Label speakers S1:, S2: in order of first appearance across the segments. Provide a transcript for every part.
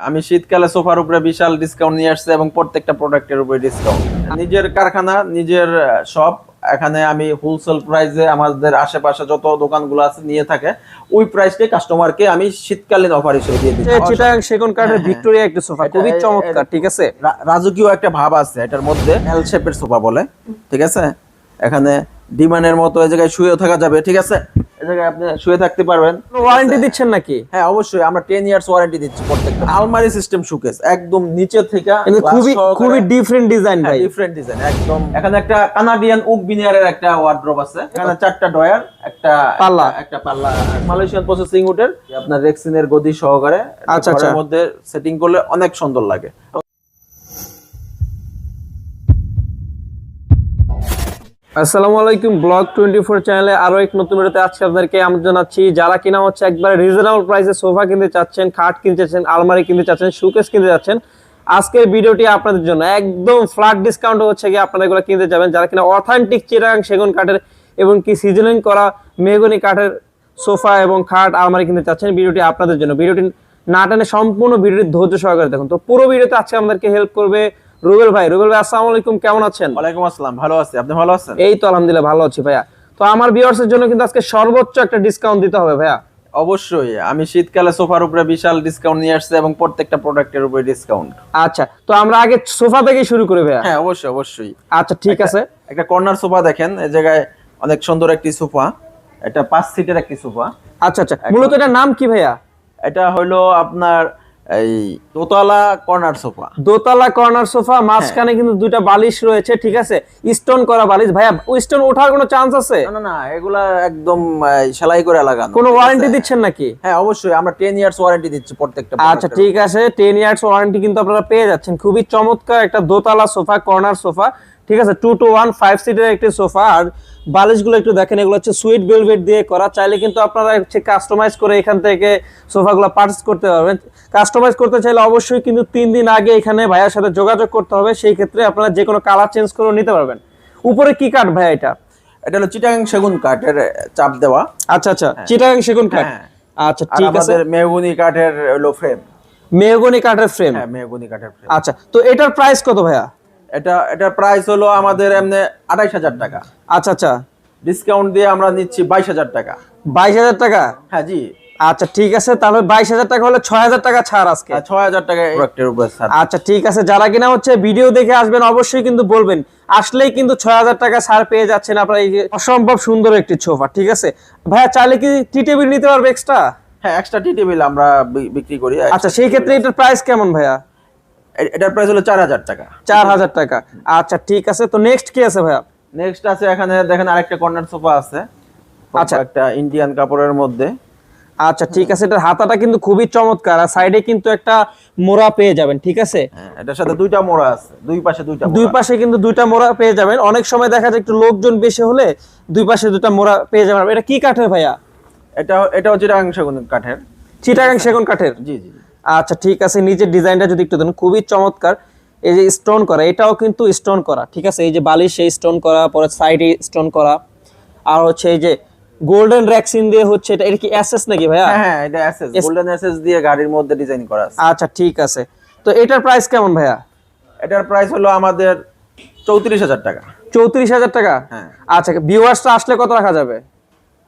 S1: আমি শীতকালে সোফার উপরে বিশাল ডিসকাউন্ট নিয়ে আসছে এবং প্রত্যেকটা প্রোডাক্টের উপরে ডিসকাউন্ট নিজের কারখানা নিজের শপ এখানে আমি হোলসেল প্রাইসে আমাদের আশেপাশে যত দোকানগুলো আছে নিয়ে থাকে ওই প্রাইসকে কাস্টমারকে আমি শীতকালীন অফার হিসেবে দিয়ে দিচ্ছি।
S2: চিটাং সেগুন কাঠের
S1: হ্যাঁ, হ্যাঁ।
S2: ভিক্টোরিয়া একটা সোফা খুবই চমৎকার ঠিক আছে?
S1: রাজকীয় একটা ভাব আছে এটার মধ্যে এল শেপের সোফা বলে ঠিক আছে? এখানে ডিমানের মতো এই জায়গায় শুয়েও থাকা যাবে ঠিক আছে? জায়গায় আপনি শুয়ে থাকতে পারবেন।
S2: ওয়ারেন্টি দিচ্ছেন নাকি?
S1: হ্যাঁ অবশ্যই। আমরা টেন ইয়ার্স ওয়ারেন্টি দিচ্ছি প্রত্যেকটা। আলমারি সিস্টেম শুকেস একদম নিচে থেকে
S2: খুবই খুবই ডিফারেন্ট ডিজাইন ভাই।
S1: ডিফারেন্ট ডিজাইন একদম। এখানে একটা কানাডিয়ান উক বিনিয়ারের একটা আছে। এখানে চারটা ডয়ার একটা
S2: পাল্লা।
S1: একটা- পাল্লা। মালয়েশিয়ান প্রসেসিং আপনার রেক্সিনের গদি সহকারে
S2: আচ্ছা, আচ্ছা।
S1: মধ্যে সেটিং করলে অনেক সুন্দর লাগে।
S2: আসসালামু আলাইকুম, ব্লগ টোয়েন্টি ফোর চ্যানেলে আরও এক নতুন ভিডিওতে আজকে আপনাদেরকে আমি জানাচ্ছি, যারা কিনা হচ্ছে একবারে রিজনেবল প্রাইসে সোফা কিনতে চাচ্ছেন, খাট কিনতে চাচ্ছেন, আলমারি কিনতে চাচ্ছেন শোকেস কিনতে চাচ্ছেন, আজকের ভিডিওটি আপনাদের জন্য একদম ফ্ল্যাট ডিসকাউন্ট হচ্ছে গিয়ে আপনারা এগুলো কিনতে যাবেন, যারা কিনা অথেন্টিক চিরাং সেগুন কাঠের এবং কি সিজনিং করা মেহগনি কাঠের সোফা এবং খাট আলমারি কিনতে চাচ্ছেন, ভিডিওটি আপনাদের জন্য। ভিডিওটি না টেনে সম্পূর্ণ ভিডিওটি ধৈর্য সহকারে দেখুন। তো পুরো ভিডিওতে আজকে আমাদেরকে হেল্প করবে রুবেল ভাই রুবেল ভাই আসসালামু আলাইকুম কেমন আছেন?
S1: ওয়ালাইকুম আসসালাম ভালো আছি। আপনি ভালো আছেন?
S2: এই তো আলহামদুলিল্লাহ ভালো আছি ভাইয়া। তো আমার ভিউয়ার্সের জন্য কিন্তু আজকে সর্বোচ্চ একটা ডিসকাউন্ট দিতে হবে ভাইয়া।
S1: অবশ্যই আমি শীতকালে সোফার উপরে বিশাল ডিসকাউন্ট নিয়ে আসছে এবং প্রত্যেকটা প্রোডাক্টের উপরে ডিসকাউন্ট
S2: আচ্ছা তো আমরা আগে সোফা থেকেই শুরু করি ভাইয়া।
S1: হ্যাঁ অবশ্যই অবশ্যই।
S2: আচ্ছা ঠিক আছে।
S1: একটা কর্নার সোফা দেখেন এই জায়গায় অনেক সুন্দর একটি সোফা। এটা পাঁচ সিটের একটি সোফা।
S2: আচ্ছা আচ্ছা মূলত এটার নাম কি ভাইয়া?
S1: এটা হলো আপনার এই দোতলা কর্নার সোফা
S2: দোতলা কর্নার সোফা মাঝখানে কিন্তু দুইটা বালিশ রয়েছে ঠিক আছে? স্টোন করা বালিশ। ভাইয়া স্টোন ওঠার কোনো চান্স আছে?
S1: না না না এগুলা একদম সেলাই করে লাগানো।
S2: কোনো ওয়ারেন্টি দিচ্ছেন নাকি?
S1: হ্যাঁ অবশ্যই আমরা টেন ইয়ার্স ওয়ারেন্টি দিচ্ছি প্রত্যেকটা
S2: আচ্ছা ঠিক আছে টেন ইয়ার্স ওয়ারেন্টি কিন্তু আপনারা পেয়ে যাচ্ছেন। খুবই চমৎকার একটা দোতলা সোফা কর্নার সোফা ঠিক আছে টু টু ওয়ান ফাইভ সিটের একটি সোফা আর বালিশগুলো একটু দেখেন এগুলো হচ্ছে সুইট বেলভেট দিয়ে করা। চাইলে কিন্তু আপনারা হচ্ছে কাস্টমাইজ করে এখান থেকে সোফাগুলো পারচেস করতে পারবেন। কাস্টমাইজ করতে চাইলে অবশ্যই কিন্তু তিন দিন আগে এখানে ভাইয়ার সাথে যোগাযোগ করতে হবে। সেই ক্ষেত্রে আপনারা যে কোনো কালার চেঞ্জ করে নিতে পারবেন। উপরে কি কাঠ ভাইয়া এটা?
S1: এটা হলো চিটাং সেগুন কাঠের চাপ দেওয়া।
S2: আচ্ছা আচ্ছা চিটাগাং সেগুন কাঠ?
S1: হ্যাঁ।
S2: আচ্ছা ঠিক আছে।
S1: আমাদের মেহগুনি কাঠের হলো ফ্রেম
S2: মেহগনি কাঠের ফ্রেম
S1: হ্যাঁ মেহগুনি কাঠের ফ্রেম
S2: আচ্ছা তো এটার প্রাইস কত ভাইয়া?
S1: এটা এটা প্রাইস হলো আমাদের এমনি আঠাইশ হাজার টাকা।
S2: আচ্ছা আচ্ছা।
S1: ডিসকাউন্ট দিয়ে আমরা নিচ্ছি বাইশ হাজার টাকা।
S2: বাইশ হাজার টাকা?
S1: হ্যাঁ জি।
S2: আচ্ছা ঠিক আছে তাহলে বাইশ হাজার টাকা হলে ছয় হাজার টাকা ছাড় আজকে।
S1: আর ছয় হাজার টাকা প্রোডাক্টের উপর
S2: আচ্ছা ঠিক আছে যারা কিনা হচ্ছে ভিডিও দেখে আসবেন অবশ্যই কিন্তু বলবেন। আসলেই কিন্তু ছয় হাজার টাকা ছাড় পেয়ে যাচ্ছেন আপনারা এই যে অসম্ভব সুন্দর একটি সোফা ঠিক আছে? ভাইয়া চাইলে কি টি টেবিল নিতে পারবে এক্সট্রা
S1: হ্যাঁ এক্সট্রা টি টেবিল আমরা বিক্রি করি।
S2: আচ্ছা সেই ক্ষেত্রে এটার প্রাইস কেমন ভাইয়া?
S1: এটার প্রাইস হলো চার হাজার টাকা।
S2: চার হাজার টাকা। আচ্ছা ঠিক আছে তো নেক্সট কি আছে ভাইয়া?
S1: নেক্সট আছে এখানে দেখেন আরেকটা কর্নার সোফা আছে।
S2: আচ্ছা।
S1: একটা ইন্ডিয়ান কাপড়ের মধ্যে।
S2: আচ্ছা ঠিক আছে এটার হাতাটা কিন্তু খুবই চমৎকার আর সাইডে কিন্তু একটা মোড়া পেয়ে যাবেন ঠিক আছে?
S1: হ্যাঁ এটার সাথে দুইটা মোড়া আছে দুই পাশে দুইটা
S2: দুই পাশে কিন্তু দুইটা মোড়া পেয়ে যাবেন। অনেক সময় দেখা যায় একটু লোকজন বেশি হলে দুই পাশে দুইটা মোড়া পেয়ে যাবেন। এটা কি কাঠের ভাইয়া?
S1: এটা এটা হচ্ছে চিটাং সেগুন কাঠের।
S2: চিটাগাং সেগুন কাঠের?
S1: জি জি।
S2: আচ্ছা ঠিক আছে নিজের ডিজাইনটা যদি একটু দেন খুবই চমৎকার। এই যে স্টোন করা এটাও কিন্তু স্টোন করা ঠিক আছে? এই যে বালিশ সেই স্টোন করা পরে সাইডে স্টোন করা। আর হচ্ছে এই যে গোল্ডেন র্যাক্সিন দিয়ে হচ্ছে এটা এটা কি অ্যাসেস নাকি ভাইয়া?
S1: হ্যাঁ হ্যাঁ এটা এসএস গোল্ডেন এসএস দিয়ে গাড়ির মধ্যে ডিজাইন করা আছে।
S2: আচ্ছা ঠিক আছে। তো এটার প্রাইস কেমন ভাইয়া?
S1: এটার প্রাইস হলো আমাদের চৌত্রিশ হাজার টাকা।
S2: চৌত্রিশ হাজার টাকা?
S1: হ্যাঁ।
S2: আচ্ছা ভিউয়ার্সটা আসলে কত রাখা যাবে?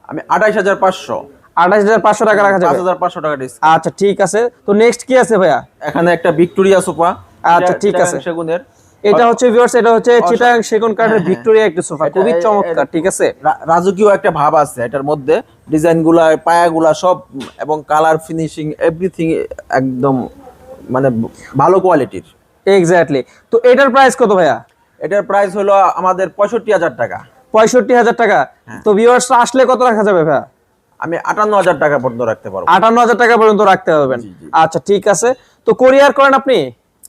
S1: আমি আঠাইশ হাজার পাঁচশো।
S2: আঠাশ হাজার পাঁচশো টাকা রাখা যাবে।
S1: হাজার পাঁচশো টাকা ডিসকাউন্ট
S2: আচ্ছা ঠিক আছে। তো নেক্সট কি আছে ভাইয়া?
S1: এখানে একটা ভিক্টোরিয়া সোফা।
S2: আচ্ছা, ঠিক আছে।
S1: সেগুনের।
S2: এটা হচ্ছে ভিউয়ার্স এটা হচ্ছে চিটাগাং সেগুন কাঠের ভিক্টোরিয়া একটা সোফা। খুবই চমৎকার ঠিক আছে?
S1: রাজকীয় একটা ভাব আছে এটার মধ্যে। ডিজাইনগুলা পায়াগুলা সব এবং কালার ফিনিশিং এভরিথিং একদম মানে ভালো কোয়ালিটির।
S2: এক্স্যাক্টলি তো এটার প্রাইস কত ভাইয়া?
S1: এটার প্রাইস হলো আমাদের পঁয়ষট্টি হাজার টাকা।
S2: পঁয়ষট্টি হাজার টাকা।
S1: হ্যাঁ।
S2: তো ভিউয়ার্স আসলে কত রাখা যাবে ভাইয়া?
S1: আমি আটান্ন হাজার টাকা পর্যন্ত রাখতে পারব।
S2: আটান্ন হাজার টাকা পর্যন্ত রাখতে পারবেন। আচ্ছা ঠিক আছে। তো কোরিয়ার করেন আপনি?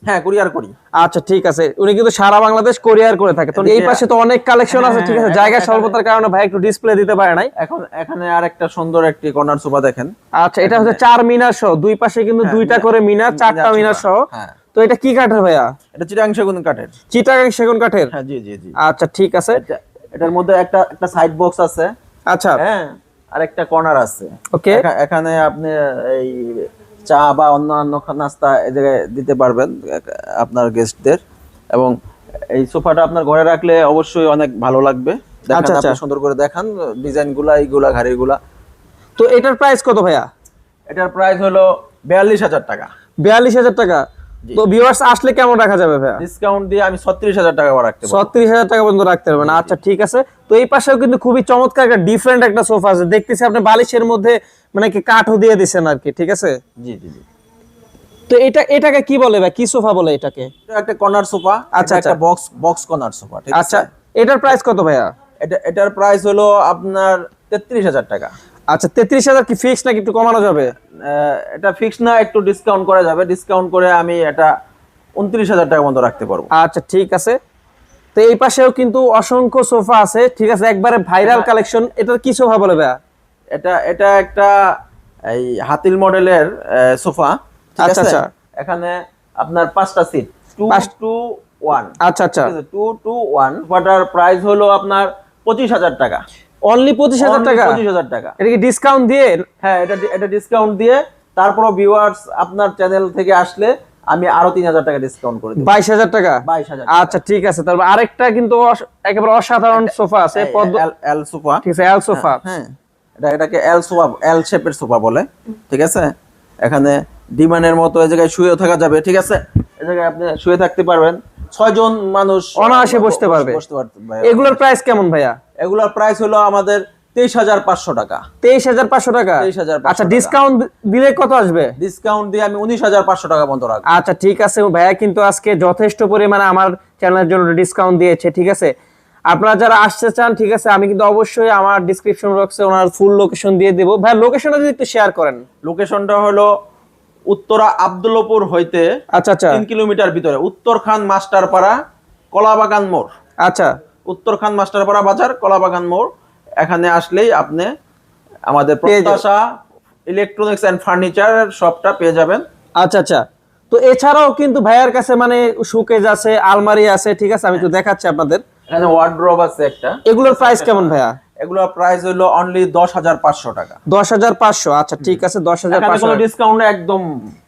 S1: হ্যাঁ কুরিয়ার করি।
S2: আচ্ছা ঠিক আছে। উনি কিন্তু সারা বাংলাদেশ কোরিয়ার করে থাকে। তো এই পাশে তো অনেক কালেকশন আছে ঠিক আছে।
S1: হ্যাঁ,
S2: জায়গা স্বল্পতার কারণে ভাই একটু ডিসপ্লে দিতে পারে নাই।
S1: এখন এখানে আরেকটা সুন্দর একটি কর্নার সোফা দেখেন।
S2: আচ্ছা এটা হচ্ছে চার মিনার সহ। দুই পাশে কিন্তু দুইটা করে মিনার চারটা মিনার সহ।
S1: হ্যাঁ।
S2: তো এটা কি কাঠের ভাইয়া?
S1: এটা চিটাং সেগুন কাঠের।
S2: চিটাগাং সেগুন কাঠের?
S1: হ্যাঁ জি জি জি।
S2: আচ্ছা ঠিক আছে।
S1: এটার মধ্যে একটা একটা সাইড বক্স আছে।
S2: আচ্ছা।
S1: হ্যাঁ। আর একটা কর্নার আছে
S2: ওকে
S1: এখানে আপনি এই চা বা অন্যান্য নাস্তা এই জায়গায় দিতে পারবেন আপনার গেস্টদের এবং এই সোফাটা আপনার ঘরে রাখলে অবশ্যই অনেক ভালো লাগবে। দেখান
S2: আচ্ছা,
S1: আপনি
S2: আচ্ছা।
S1: সুন্দর করে দেখান ডিজাইনগুলা এইগুলা ঘাড়িগুলা।
S2: তো এটার প্রাইস কত ভাইয়া?
S1: এটার প্রাইস হলো বিয়াল্লিশ হাজার টাকা।
S2: বিয়াল্লিশ হাজার টাকা। তো ভিউয়ার্স আসলে কেমন রাখা যাবে ভাইয়া?
S1: ডিসকাউন্ট দিয়ে আমি ছত্রিশ হাজার টাকা রাখতে পারব।
S2: ছত্রিশ হাজার টাকা পর্যন্ত রাখতে পারবেন। আচ্ছা ঠিক আছে। তো এই পাশেও কিন্তু খুবই চমৎকার একটা ডিফারেন্ট একটা সোফা আছে। দেখতেছি আপনি বালিশের মধ্যে মানে কি কাঠও দিয়ে দিচ্ছেন আর কি ঠিক আছে?
S1: জি জি জি।
S2: তো এটা এটাকে কি বলে ভাই? কি সোফা বলে এটাকে?
S1: এটা একটা কর্নার সোফা
S2: আচ্ছা,
S1: আচ্ছা একটা
S2: আচ্ছা।
S1: বক্স বক্স কর্নার সোফা ঠিক
S2: আচ্ছা
S1: আছে
S2: এটার প্রাইস কত ভাইয়া?
S1: এটা এটার প্রাইস হলো আপনার তেত্রিশ হাজার টাকা।
S2: আচ্ছা তেত্রিশ হাজার কি ফিক্স নাকি একটু কমানো যাবে?
S1: এটা ফিক্স না একটু ডিসকাউন্ট করা যাবে। ডিসকাউন্ট করে আমি এটা উনত্রিশ হাজার টাকা মতো রাখতে পারব।
S2: আচ্ছা ঠিক আছে। তো এই পাশেও কিন্তু অসংখ্য সোফা আছে ঠিক আছে? একবারে ভাইরাল কালেকশন এটার কি সোফা বলে ভাইয়া?
S1: এটা এটা একটা এই হাতিল মডেলের সোফা
S2: আচ্ছা, আচ্ছা।
S1: এখানে আপনার পাঁচটা সিট টু টু ওয়ান
S2: আচ্ছা আচ্ছা।
S1: টু টু ওয়ান সোফাটার প্রাইস হলো আপনার পঁচিশ হাজার টাকা।
S2: অনলি পঁচিশ হাজার টাকা?
S1: পঁচিশ হাজার টাকা।
S2: এটা কি ডিসকাউন্ট দিয়ে?
S1: হ্যাঁ এটা এটা ডিসকাউন্ট দিয়ে তারপর ভিউয়ার্স আপনার চ্যানেল থেকে আসলে আমি আরও তিন হাজার টাকা ডিসকাউন্ট করে
S2: বাইশ হাজার টাকা?
S1: বাইশ হাজার
S2: আচ্ছা ঠিক আছে। তারপর আরেকটা কিন্তু একেবারে অসাধারণ সোফা আছে
S1: এল সোফা।
S2: ঠিক আছে এল সোফা।
S1: হ্যাঁ এটা এটাকে এল সোফা এল শেপের সোফা বলে ঠিক আছে? এখানে ডিমানের মতো এই জায়গায় শুয়ে থাকা যাবে ঠিক আছে? এই জায়গায় আপনি শুয়ে থাকতে পারবেন। ছয়জন মানুষ
S2: অনায়াসে বসতে পারবে।
S1: বসতে পারবে
S2: এগুলোর প্রাইস কেমন ভাইয়া?
S1: এগুলোর প্রাইস হলো আমাদের তেইশ হাজার পাঁচশো টাকা।
S2: তেইশ হাজার পাঁচশো টাকা?
S1: 23,500
S2: আচ্ছা ডিসকাউন্ট দিলে কত আসবে?
S1: ডিসকাউন্ট দিয়ে আমি উনিশ হাজার পাঁচশো টাকা পর্যন্ত রাখব।
S2: আচ্ছা ঠিক আছে ভাইয়া কিন্তু আজকে যথেষ্ট পরিমাণে আমার চ্যানেলের জন্য ডিসকাউন্ট দিয়েছে ঠিক আছে? আপনারা যারা আসতে চান ঠিক আছে আমি কিন্তু অবশ্যই আমার ডিসক্রিপশন বক্সে ওনার ফুল লোকেশন দিয়ে দেবো। ভাই লোকেশনটা যদি একটু শেয়ার করেন।
S1: লোকেশনটা হলো উত্তরা আবদুল্লপুর হইতে
S2: আচ্ছা আচ্ছা।
S1: তিন কিলোমিটার ভিতরে উত্তরখান মাস্টারপাড়া কলাবাগান মোড়।
S2: আচ্ছা।
S1: উত্তরখান মাস্টারপাড়া বাজার কলাবাগান মোড়। এখানে আসলেই আপনি আমাদের। প্রত্যাশা ইলেকট্রনিক্স অ্যান্ড ফার্নিচার শপটা পেয়ে যাবেন।
S2: আচ্ছা আচ্ছা। তো এছাড়াও কিন্তু ভাইয়ার কাছে মানে সুকেজ আছে আলমারি আছে ঠিক আছে? আমি একটু দেখাচ্ছি আপনাদের।
S1: এখানে ওয়ার্ড্রোব আছে একটা।
S2: এগুলোর প্রাইস কেমন ভাইয়া?
S1: এগুলোর প্রাইস হলো অনলি দশ হাজার পাঁচশো টাকা।
S2: দশ হাজার পাঁচশো আচ্ছা ঠিক আছে দশ হাজার
S1: ডিসকাউন্ট একদম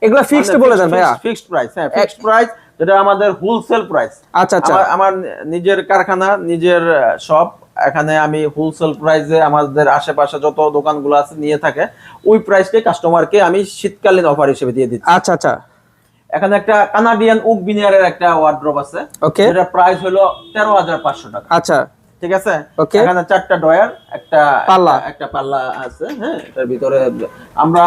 S2: এগুলো ফিক্সড বলে দেন ভাইয়া?
S1: ফিক্সড প্রাইস হ্যাঁ ফিক্সড প্রাইস যেটা আমাদের হোলসেল প্রাইস
S2: আচ্ছা আচ্ছা।
S1: আমার নিজের কারখানা নিজের শপ এখানে আমি হোলসেল প্রাইসে আমাদের আশেপাশে যত দোকানগুলো আছে নিয়ে থাকে ওই প্রাইসটাই কাস্টমারকে আমি শীতকালীন অফার হিসেবে দিয়ে দিচ্ছি।
S2: আচ্ছা আচ্ছা।
S1: এখানে একটা কানাডিয়ান উক বিনিয়ারের একটা ওয়ার্ড্রোব আছে।
S2: ওকে।
S1: যেটা প্রাইস হলো তেরো হাজার পাঁচশো টাকা।
S2: আচ্ছা।
S1: ঠিক আছে. এখানে চারটা ডয়ার একটা
S2: পাল্লা।
S1: একটা- একটা পাল্লা আছে হ্যাঁ? এটার ভিতরে আমরা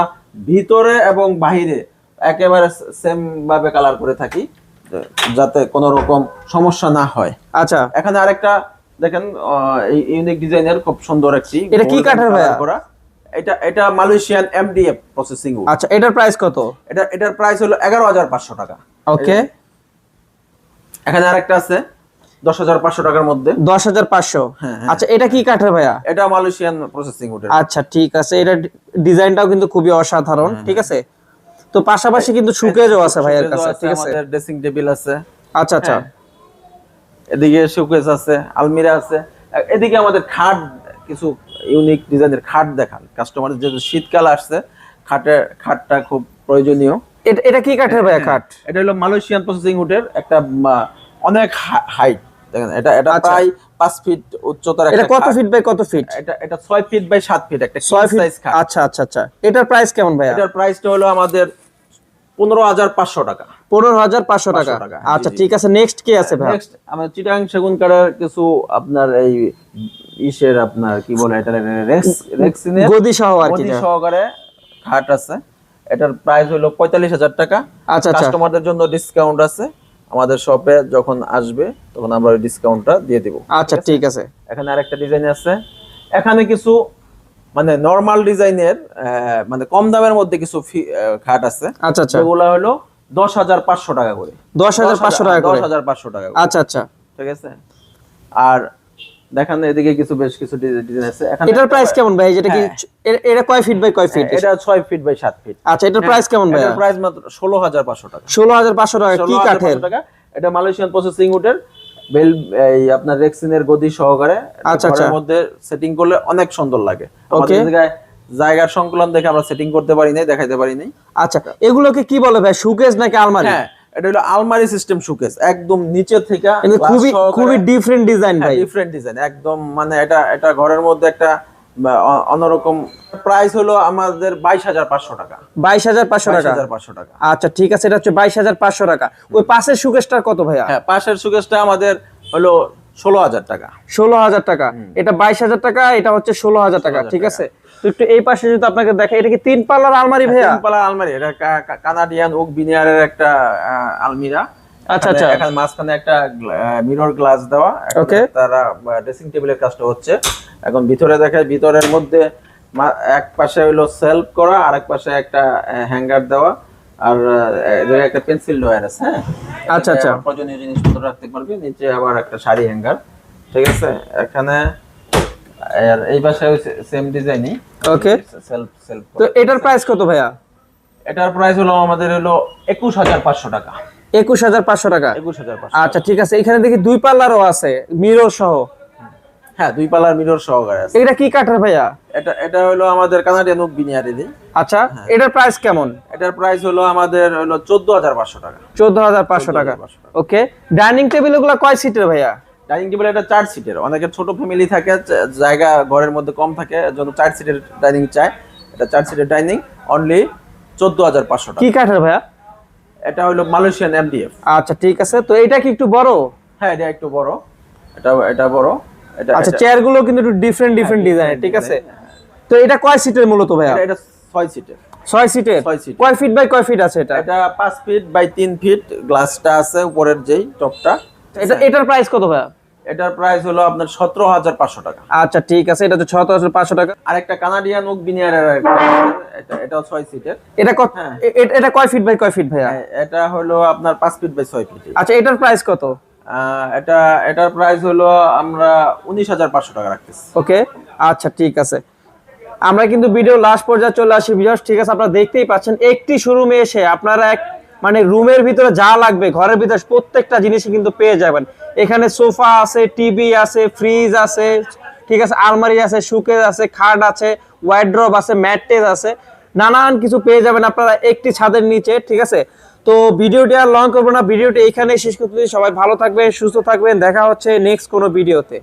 S1: ভিতরে এবং বাহিরে একেবারে সেম ভাবে কালার করে থাকি। যাতে কোনো রকম সমস্যা না হয়।
S2: আচ্ছা।
S1: এখানে আরেকটা দেখেন এই ইউনিক ডিজাইনের খুব সুন্দর একটি
S2: এটা কি কাঠের ভাইয়া?
S1: করা। এটা এটা মালয়েশিয়ান এমডিএফ প্রসেসিং
S2: আচ্ছা এটার প্রাইস কত?
S1: এটা এটার প্রাইস হলো এগারো হাজার পাঁচশো টাকা।
S2: ওকে
S1: এখানে আরেকটা আছে দশ হাজার পাঁচশো টাকার মধ্যে।
S2: দশ হাজার পাঁচশো?
S1: হ্যাঁ, হ্যাঁ।
S2: আচ্ছা এটা কি কাঠের ভাইয়া?
S1: এটা মালয়েশিয়ান প্রসেসিং উডের
S2: আচ্ছা ঠিক আছে। এটা ডিজাইনটাও কিন্তু খুবই অসাধারণ ঠিক আছে? তো পাশাপাশি কিন্তু সুকেজও আছে ভাইয়ের কাছে ঠিক আছে?
S1: আমাদের ড্রেসিং টেবিল আছে।
S2: আচ্ছা আচ্ছা।
S1: হ্যাঁ। এদিকে শোকেস আছে আলমিরা আছে। এদিকে আমাদের খাট কিছু ইউনিক ডিজাইনের খাট দেখান। কাস্টমার যেহেতু শীতকাল আসছে খাটের খাটটা খুব প্রয়োজনীয়।
S2: এটা- এটা কি কাঠের ভাইয়া কাঠ
S1: এটা হলো মালয়েশিয়ান প্রসেসিং উডের একটা অনেক হাইট দেখেন এটা এটা
S2: আচ্ছা।
S1: প্রায় পাঁচ ফিট উচ্চতার
S2: এটা কত ফিট বাই কত ফিট
S1: এটা এটা ছয় ফিট বাই সাত ফিট একটা
S2: ছয় ফিট
S1: সাইজ খাট।
S2: আচ্ছা আচ্ছা আচ্ছা। এটার প্রাইস কেমন ভাইয়া?
S1: এটার প্রাইসটা হলো আমাদের পনেরো হাজার পাঁচশো টাকা।
S2: পনেরো হাজার পাঁচশো টাকা।
S1: টাকা,
S2: আচ্ছা ঠিক আছে নেক্সট কি আছে ভাইয়া
S1: নেক্সট আমার চিটাং সেগুন কাঠের কিছু আপনার এই ইসের আপনার কি বলে এটা রেক্স রেক্সিনের
S2: গদি সহ আর কি
S1: সহকারে খাট আছে। এটার প্রাইস হলো পঁয়তাল্লিশ হাজার টাকা।
S2: আচ্ছা আচ্ছা।
S1: কাস্টমারদের জন্য ডিসকাউন্ট আছে। আমাদের শপে যখন আসবে তখন আমরা ডিসকাউন্টটা দিয়ে দিব।
S2: আচ্ছা ঠিক আছে?
S1: এখানে আরেকটা ডিজাইন আছে। এখানে কিছু মানে নর্মাল ডিজাইনের মানে কম দামের মধ্যে কিছু খাট আছে।
S2: আচ্ছা আচ্ছা।
S1: যেগুলো হলো দশ হাজার পাঁচশো টাকা করে।
S2: দশ হাজার পাঁচশো টাকা করে?
S1: দশ হাজার পাঁচশো টাকা করে।
S2: আচ্ছা আচ্ছা।
S1: ঠিক আছে? আর দেখেন এদিকে কিছু বেশ কিছু ডিজাইন আছে। এখানে
S2: এটার প্রাইস কেমন ভাই? যেটা কি
S1: হ্যাঁ।
S2: এটা কয় ফিট বাই কয় ফিট
S1: এটা ছয় ফিট বাই সাত ফিট
S2: আচ্ছা এটার প্রাইস কেমন ভাই?
S1: এটার প্রাইস মাত্র ষোলো হাজার পাঁচশো টাকা।
S2: ষোলো হাজার পাঁচশো টাকা। কি কাঠের?
S1: এটা মালয়েশিয়ান প্রসেসিং উডের বেল এই আপনার রেক্সিনের গদি সহকারে
S2: আচ্ছা,
S1: ঘরের
S2: আচ্ছা।
S1: মধ্যে সেটিং করলে অনেক সুন্দর লাগে। আমাদের জায়গায় জায়গার সংকলন দেখে আমরা সেটিং করতে পারি নাই দেখাইতে পারি নাই।
S2: আচ্ছা এগুলোকে কি বলে ভাই সুকেস নাকি আলমারি?
S1: হ্যাঁ এটা হলো আলমারি সিস্টেম শোকেস একদম নিচে থেকে
S2: খুবই খুবই ডিফারেন্ট ডিজাইন ভাই।
S1: ডিফারেন্ট ডিজাইন একদম মানে এটা এটা ঘরের মধ্যে একটা অন্যরকম প্রাইস হলো আমাদের বাইশ হাজার পাঁচশো টাকা।
S2: বাইশ হাজার পাঁচশো টাকা?
S1: পাঁচশো টাকা।
S2: আচ্ছা ঠিক আছে এটা হচ্ছে বাইশ হাজার পাঁচশো টাকা। ওই পাশের সুকেশটার কত ভাইয়া?
S1: হ্যাঁ পাশের শোকেসটা আমাদের হলো ষোলো হাজার টাকা।
S2: ষোলো হাজার টাকা। এটা বাইশ হাজার টাকা এটা হচ্ছে ষোলো হাজার টাকা ঠিক আছে? একটু এই পাশে যদি আপনাকে দেখে এটা কি তিন পাল্লার আলমারি
S1: হ্যাঁ,
S2: ভাইয়া?
S1: তিনপালা আলমারি এটা কানাডিয়ান ওক বিনিয়ারের একটা আলমিরা।
S2: আচ্ছা, আচ্ছা।
S1: এখানে মাঝখানে একটা মিরর গ্লাস দেওয়া
S2: Okay.
S1: তারা ড্রেসিং টেবিলের কাজটা হচ্ছে। এখন ভিতরে দেখে ভিতরের মধ্যে এক পাশে হলো সেলফ করা আর এক পাশে একটা হ্যাঙ্গার দেওয়া। আর আহ, একটা পেন্সিল ড্রয়ার আছে হ্যাঁ?
S2: আচ্ছা, আচ্ছা।
S1: প্রয়োজনীয় জিনিসপত্র রাখতে পারবে নিচে আবার একটা শাড়ি হ্যাঙ্গার ঠিক আছে? এখানে আর এই পাশে সেম ডিজাইনই
S2: ওকে
S1: সেলফ সেলফ
S2: তো এটার প্রাইস কত ভাইয়া?
S1: এটার প্রাইস হলো আমাদের হলো একুশ হাজার পাঁচশো টাকা।
S2: একুশ হাজার পাঁচশো টাকা।
S1: একুশ হাজার
S2: আচ্ছা ঠিক আছে। এখানে দেখি দুই পাল্লারও আছে মিরর সহ।
S1: হ্যাঁ দুই পালার মিরর আছে।
S2: এটা কি কাঠের ভাইয়া?
S1: এটা এটা হলো আমাদের কানাডিয়ান উক বিনিয়ারি দিই
S2: আচ্ছা এটার প্রাইস কেমন?
S1: এটার প্রাইস হলো আমাদের হলো টাকা।
S2: চোদ্দ হাজার পাঁচশো টাকা।
S1: 14,500 টাকা।
S2: ওকে ডাইনিং টেবিল কয় সিটের ভাইয়া?
S1: ডাইনিং টেবিল এটা চার সিটের ছোট ফ্যামিলি থাকে জায়গা ঘরের মধ্যে কম থাকে জন্য চার সিটের ডাইনিং চায়। এটা চার সিটের ডাইনিং অনলি চোদ্দ হাজার পাঁচশো টাকা।
S2: কি কাঠের ভাইয়া?
S1: এটা হলো মালয়েশিয়ান এমডিএফ
S2: আচ্ছা ঠিক আছে। তো এটা কি একটু বড়?
S1: হ্যাঁ এটা একটু বড়। এটা এটা বড়। এটা
S2: আচ্ছা চেয়ারগুলো কিন্তু একটু ডিফারেন্ট ডিফারেন্ট ডিজাইন ঠিক আছে? তো এটা কয় সিটের মূলত ভাইয়া?
S1: এটা- এটা ছয় সিটের
S2: ছয় সিটের
S1: ছয় সিট
S2: কয় ফিট বাই কয় ফিট আছে এটা?
S1: এটা পাঁচ ফিট বাই তিন ফিট গ্লাসটা আছে উপরের যেই টপটা
S2: এটা এটার প্রাইস কত ভাইয়া?
S1: এটার প্রাইস হলো আপনার সতেরো হাজার পাঁচশো টাকা।
S2: আচ্ছা ঠিক আছে এটা তো ছ হাজার পাঁচশো টাকা।
S1: আরেকটা কানাডিয়ান ওক একটা আছে, এটা এটাও ছয় সিটের
S2: এটা কত
S1: হ্যাঁ।
S2: এটা কয় ফিট বাই কয় ফিট ভাইয়া?
S1: এটা হলো আপনার পাঁচ ফিট বাই ছয় ফিট
S2: আচ্ছা এটার প্রাইস কত?
S1: এটা এটার প্রাইস হলো আমরা উনিশ হাজার পাঁচশো টাকা রাখতেছি।
S2: ওকে আচ্ছা ঠিক আছে। আমরা কিন্তু ভিডিও লাস্ট পর্যায়ে চলে আসি ভিউয়ার্স ঠিক আছে আপনারা দেখতেই পাচ্ছেন একটি শোরুমে এসে আপনারা এক মানে রুমের ভিতরে যা লাগবে, ঘরের ভিতরে প্রত্যেকটা জিনিসই কিন্তু পেয়ে যাবেন। এখানে সোফা আছে, টিভি আছে, ফ্রিজ আছে, ঠিক আছে, আলমারি আছে সুকেজ আছে, খাট আছে ওয়াইড্রপ আছে, ম্যাট্রেস আছে। নানান কিছু পেয়ে যাবেন আপনারা একটি ছাদের নিচে, ঠিক আছে? তো ভিডিওটি আর লং করব না, ভিডিওটি এখানে শেষ করতে সবাই ভালো থাকবেন, সুস্থ থাকবেন, দেখা হচ্ছে নেক্সট কোনো ভিডিওতে।